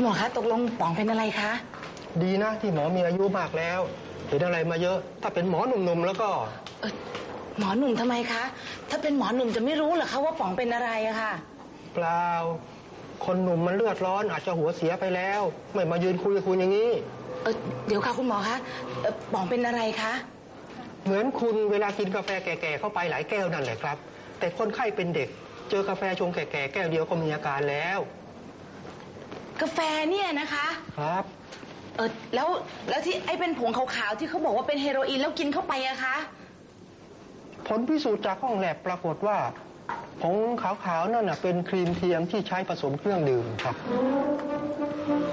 คุณหมอคะตกลงป๋องเป็นอะไรคะ ดีนะที่หมอมีอายุมากแล้ว เห็นอะไรมาเยอะ ถ้าเป็นหมอหนุ่มๆแล้วก็ เออหมอหนุ่มทำไมคะ ถ้าเป็นหมอหนุ่มจะไม่รู้เหรอคะว่าป๋องเป็นอะไรอะค่ะ เปล่า คนหนุ่มมันเลือดร้อนอาจจะหัวเสียไปแล้ว ไม่มายืนคุยกับคุณอย่างนี้ เออเดี๋ยวค่ะคุณหมอคะเอ่อป๋องเป็นอะไรคะ เหมือนคุณเวลากินกาแฟแก่ๆเข้าไปหลายแก้วนั่นแหละครับ แต่คนไข้เป็นเด็ก เจอกาแฟชงแก่ๆแก้วเดียวก็มีอาการแล้ว กาแฟเนี่ยนะคะ ครับ เออแล้วแล้วที่ไอ้เป็นผงขาวๆที่เขาบอกว่าเป็นเฮโรอีนแล้วกินเข้าไปอะคะ ผลพิสูจน์จากห้องแลบปรากฏว่าผงขาวๆนั่นน่ะเป็นครีมเทียมที่ใช้ผสมเครื่องดื่มครับ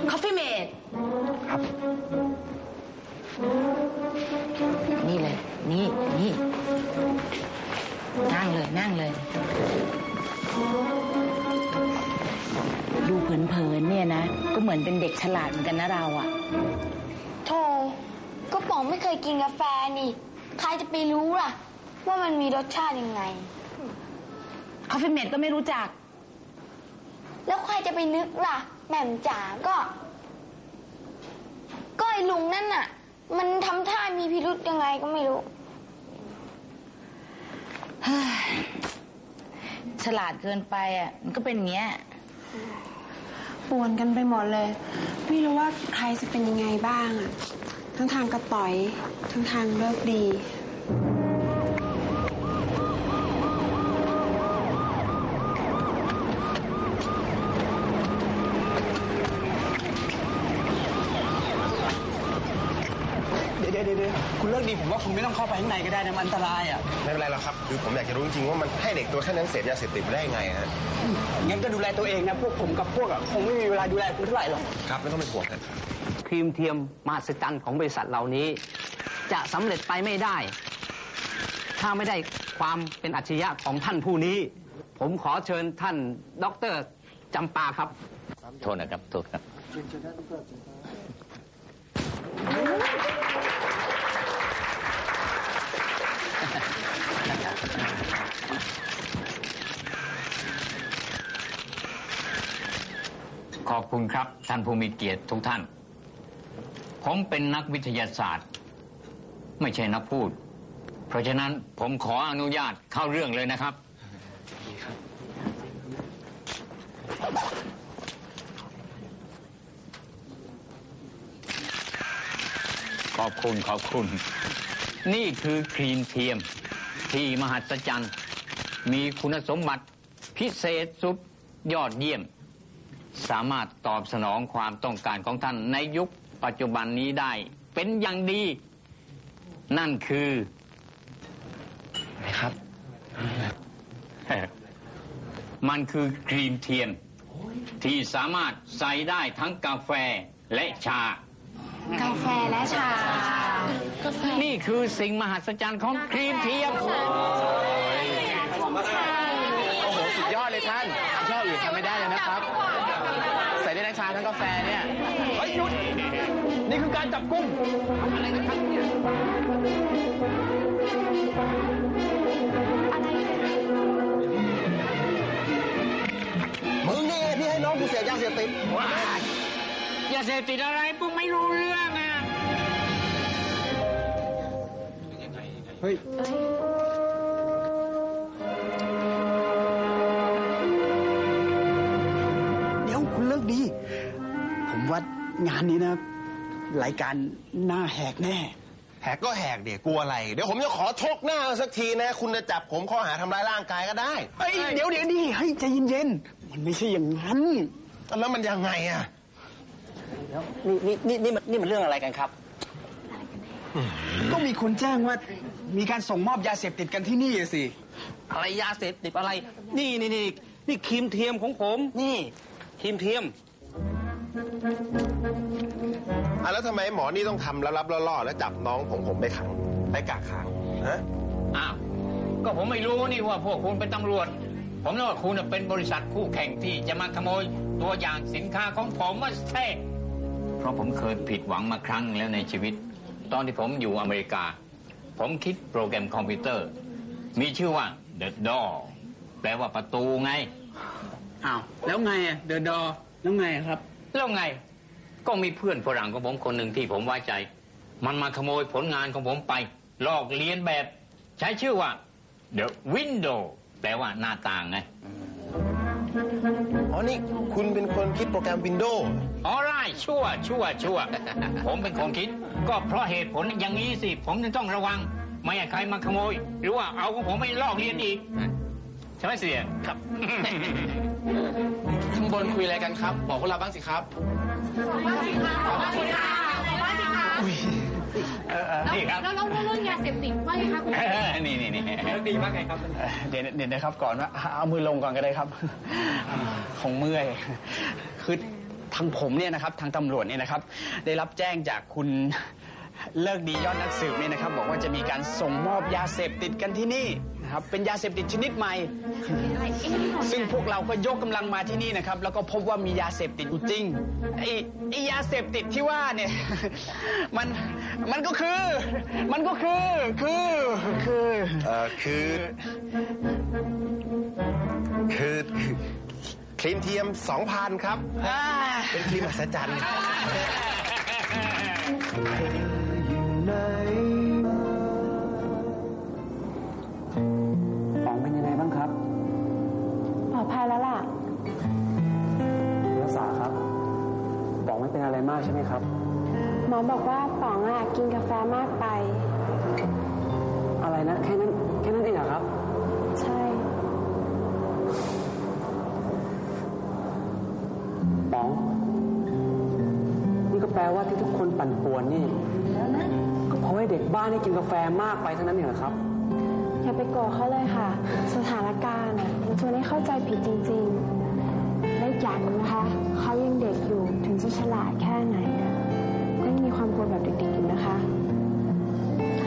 คอฟฟี่เมดครับ นี่เลย นี่ นี่ นั่งเลย นั่งเลย ดูเผินๆเนี่ยนะ ก็เหมือนเป็นเด็กฉลาดเหมือนกันนะเราอะโธ่ก็ป๋องไม่เคยกินกาแฟนี่ ใครจะไปรู้ล่ะ ว่ามันมีรสชาติยังไง คอฟฟี่เมดก็ไม่รู้จัก แล้วใครจะไปนึกล่ะแหม่มจ๋าก็ ก็ไอ้ลุงนั่นน่ะ มันทำท่ามีพิรุษยังไงก็ไม่รู้เฮ้ยฉลาดเกินไปอะ มันก็เป็นอย่างเงี้ย ป่วนกันไปหมดเลย ไม่รู้ว่าใครจะเป็นยังไงบ้างอะทั้งทางกระต่อย ทั้งทางเลิกดี เดี๋ยวเดี๋ยวเดี๋ยวคุณเลิกดีผมว่าคุณไม่ต้องเข้าไปข้างในก็ได้นะมันอันตรายอะไม่เป็นไรหรอกครับ คือผมอยากจะรู้จริงๆว่ามันให้เด็กตัวแค่นั้นเสพยาเสพติดไปได้ยังไงฮะ งั้นก็ดูแลตัวเองนะพวกผมกับพวกอะคงไม่มีเวลาดูแลคุณเท่าไหร่หรอก ครับไม่ต้องเป็นห่วงครับ ครีมเทียมมหัศจรรย์ของบริษัทเหล่านี้ จะสำเร็จไปไม่ได้ ถ้าไม่ได้ความเป็นอัจฉริยะของท่านผู้นี้ ผมขอเชิญท่านดอกเตอรจำปาครับ โทษนะครับ โทษครับ ขอบคุณครับ ท่านผู้มีเกียรติทุกท่าน ผมเป็นนักวิทยาศาสตร์ ไม่ใช่นักพูด เพราะฉะนั้นผมขออนุญาตเข้าเรื่องเลยนะครับ ขอบคุณขอบคุณ นี่คือครีมเทียม ที่มหัศจรรย์ มีคุณสมบัติพิเศษสุดยอดเยี่ยม สามารถตอบสนองความต้องการของท่านในยุคปัจจุบันนี้ได้ เป็นอย่างดี นั่นคือครับ มันคือครีมเทียมที่สามารถใส่ได้ทั้งกาแฟและชา กาแฟและชา นี่คือสิ่งมหัศจรรย์ของครีมเทียมโอ้โหสุดยอดเลยท่านยอดอื่นทำไม่ได้เลยนะครับใส่ได้ทั้ง ชาทั้งกาแฟเนี่ยเฮ้ยหยุด นี่คือการจับกุมมึงนี่ที่ให้น้องกูเสพยาเสพติดอย่าเสพติดอะไรปุ๊กไม่รู้เรื่องอะ เฮ้ย เดี๋ยวคุณเลิกดีผม ว่างานนี้นะรายการหน้าแหกแน่ แหกก็แหกเดี๋ยวกลัวอะไร เดี๋ยวผมจะขอชกหน้าสักทีนะ คุณจะจับผมข้อหาทำร้ายร่างกายก็ได้เฮ้ยเดี๋ยวเดี๋ยวดิเฮ้ยใจเย็นๆมันไม่ใช่อย่างนั้นแล้วมันยังไงอะนี่นี่นี่นี่มันนี่มันเรื่องอะไรกันครับ ก็มีคนแจ้งว่ามีการส่งมอบยาเสพติดกันที่นี่อะสิอะไรยาเสพติดอะไร นี่นี่นี่นี่ครีมเทียมของผม นี่ครีมเทียม อะแล้วทำไมหมอนี่ต้องทำลับๆล่อๆแล้วจับน้องผมผมไปขังไปกากขังฮะอ้าว ก็ผมไม่รู้นี่ว่าพวกคุณเป็นตำรวจ ผมนึกว่าคุณน่ะเป็นบริษัทคู่แข่งที่จะมาขโมยตัวอย่างสินค้าของผมมาแท้เพราะผมเคยผิดหวังมาครั้งแล้วในชีวิต ตอนที่ผมอยู่อเมริกา ผมคิดโปรแกรมคอมพิวเตอร์ มีชื่อว่า The Door แปลว่าประตูไง อ้าว แล้วไงอะเดอะดอแล้วไงอะครับ แล้วไง ก็มีเพื่อนฝรั่งของผมคนหนึ่งที่ผมไว้ใจ มันมาขโมยผลงานของผมไป ลอกเลียนแบบ ใช้ชื่อว่า The Window แปลว่าหน้าต่างไง อ๋อ นี่คุณเป็นคนคิดโปรแกรม Windows ออไรชั่ว ชั่ว ชั่ว ผมเป็นคนคิด ก็เพราะเหตุผลอย่างนี้สิ ผมจึงต้องระวัง ไม่ให้ใครมาขโมย หรือว่าเอาของผมไปลอกเลียนอีก ใช่ไหมเสียครับข้าง บนคุยอะไรกันครับ บอกพวกเราบ้างสิครับนี่ครับ แล้วแล้วเรื่องยาเสพติดว่าไงคะคุณนี่นี่นี่ดีมากไงครับเอ่อเดี๋ยวเดี๋ยวนะครับก่อนว่าเอามือลงก่อนก็ได้ครับคงเมื่อยคือทางผมเนี่ยนะครับ ทางตำรวจเนี่ยนะครับ ได้รับแจ้งจากคุณเลิกดียอดนักสืบเนี่ยนะครับ บอกว่าจะมีการส่งมอบยาเสพติดกันที่นี่ นะครับเป็นยาเสพติดชนิดใหม่ ซึ่งพวกเราก็ยกกำลังมาที่นี่นะครับ แล้วก็พบว่ามียาเสพติดอยู่จริงไอ้ไอ้ยาเสพติดที่ว่าเนี่ย มันมันก็คือ มันก็คือ คือคือเอ่อคือ คือคือครีมเทียม2,000ครับ อ่า เป็นครีมอัศจรรย์ องไม่เป็นอะไรมากใช่ไหมครับ หมอบอกว่าป๋องอะกินกาแฟมากไป อะไรนะ แค่นั้นแค่นั้นเองเหรอครับ ใช่ป๋องนี่ก็แปลว่าที่ทุกคนปั่นป่วนนี่ก็เพราะว่าเด็กบ้านนี่กินกาแฟมากไปเท่านั้นเองเหรอครับอย่าไปโกรธเขาเลยค่ะ สถานการณ์อะมันชวนให้เข้าใจผิดจริงๆและ อีกอย่างหนึงนะคะเขายังเด็กอยู่ถึงจะฉลาดแค่ไหนอะก็ยังมีความกลัวแบบเด็กๆอยู่นะคะ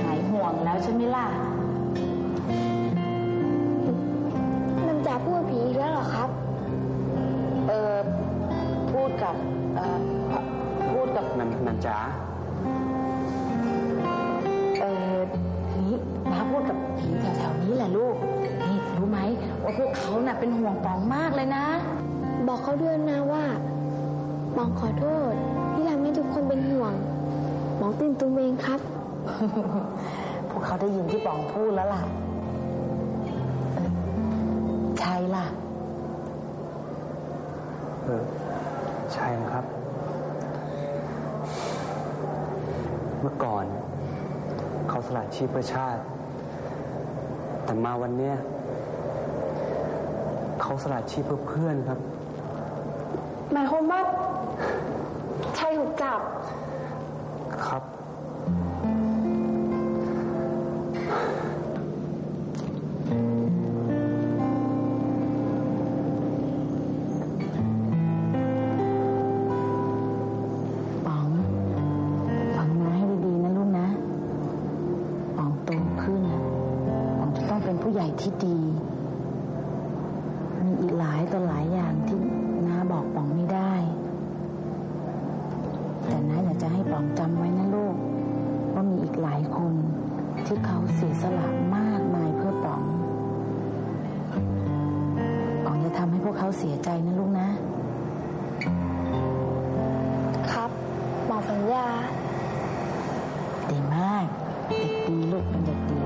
หายห่วงแล้วใช่ไหมล่ะมันจะพูดผีอีกแล้วเหรอครับ เออพูดกับเออพูดกับนันนันจ๋าเออนี่น้าพูดกับผีแถวๆนี้แหละลูกนี่รู้ไหมว่าพวกเขาน่ะเป็นห่วงปองมากเลยนะ บอกเขาด้วยนะว่าหมองขอโทษ ที่ทำให้ทุกคนเป็นห่วงหมองตื่นตัวเองครับ พวกเขาได้ยินที่ปองพูดแล้วล่ะเออใช่ล่ะ เออใช่ครับ เมื่อก่อน เขาสละชีพเพื่อชาติ แต่มาวันเนี้ยเขาสละชีพเพื่อเพื่อนครับ หมายความว่าใช่ถูกจับ ครับ ป๋องฟังน้าให้ดีๆนะลูกนะ ป๋องโตขึ้น ป๋องจะต้องเป็นผู้ใหญ่ที่ดี มีอีกหลายต่อหลายอย่างที่ น้าบอกป๋องไม่ได้ แต่น้าอยากจะให้ป๋องจำไว้นะลูก ว่ามีอีกหลายคนที่เขาเสียสละมากมายเพื่อป๋องป๋องจะทำให้พวกเขาเสียใจนะลูกนะ ครับหมอสัญญาดีมาก เด็กดีลูกเป็นเด็กดี